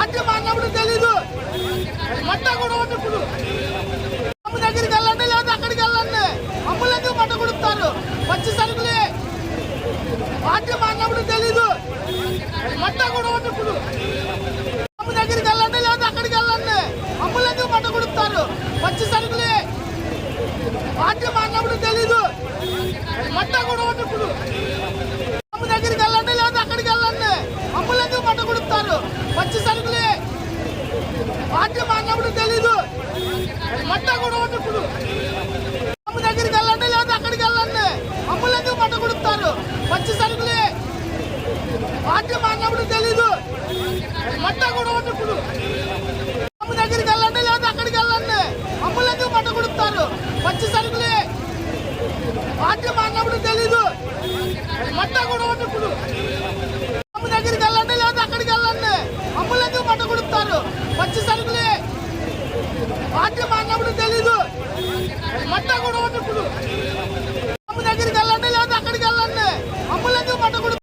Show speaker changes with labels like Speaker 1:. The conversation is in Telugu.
Speaker 1: పార్టీ మారినప్పుడు తెలీదు. మట్ట కూడా ఇప్పుడు అమ్మ దగ్గరికి వెళ్ళండి లేదా అక్కడికి వెళ్ళండి. అమ్ములకి మట్ట కొడుతారు పచ్చి సరుకులే. పార్టీ మారినప్పుడు తెలీదు. మట్ట కూడా ఇప్పుడు అమ్మ దగ్గరికి వెళ్ళండి లేదా అక్కడికి వెళ్ళండి. అమ్ములకి మట్ట కొడుతారు పచ్చి సరుకులే. పార్టీ మారినప్పుడు తెలీదు మట్ట కూడా ఇప్పుడు అమ్మ దగ్గరికి వెళ్ళండి లేదా అక్కడికి వెళ్ళండి అమ్ములందుకు మట్ట కొడుతారు పచ్చి సరుకులే పార్టీ మారినప్పుడు తెలీదు. మట్ట కూడా ఉన్నప్పుడు అమ్మ దగ్గరికి వెళ్ళండి లేదా అక్కడికి వెళ్ళండి. అమ్ములందుకు మట్ట కొడుతారు పచ్చి సరుకులే. పార్టీ మారినప్పుడు తెలీదు. మట్ట కూడా ఉన్నప్పుడు అమ్మ దగ్గరికి వెళ్ళండి లేదా అక్కడికి వెళ్ళండి. అమ్ములందుకు మట్ట కొడుకుతారు. పచ్చి సరుకులే. పార్టీ మారినప్పుడు తెలీదు. మట్ట కూడా mata.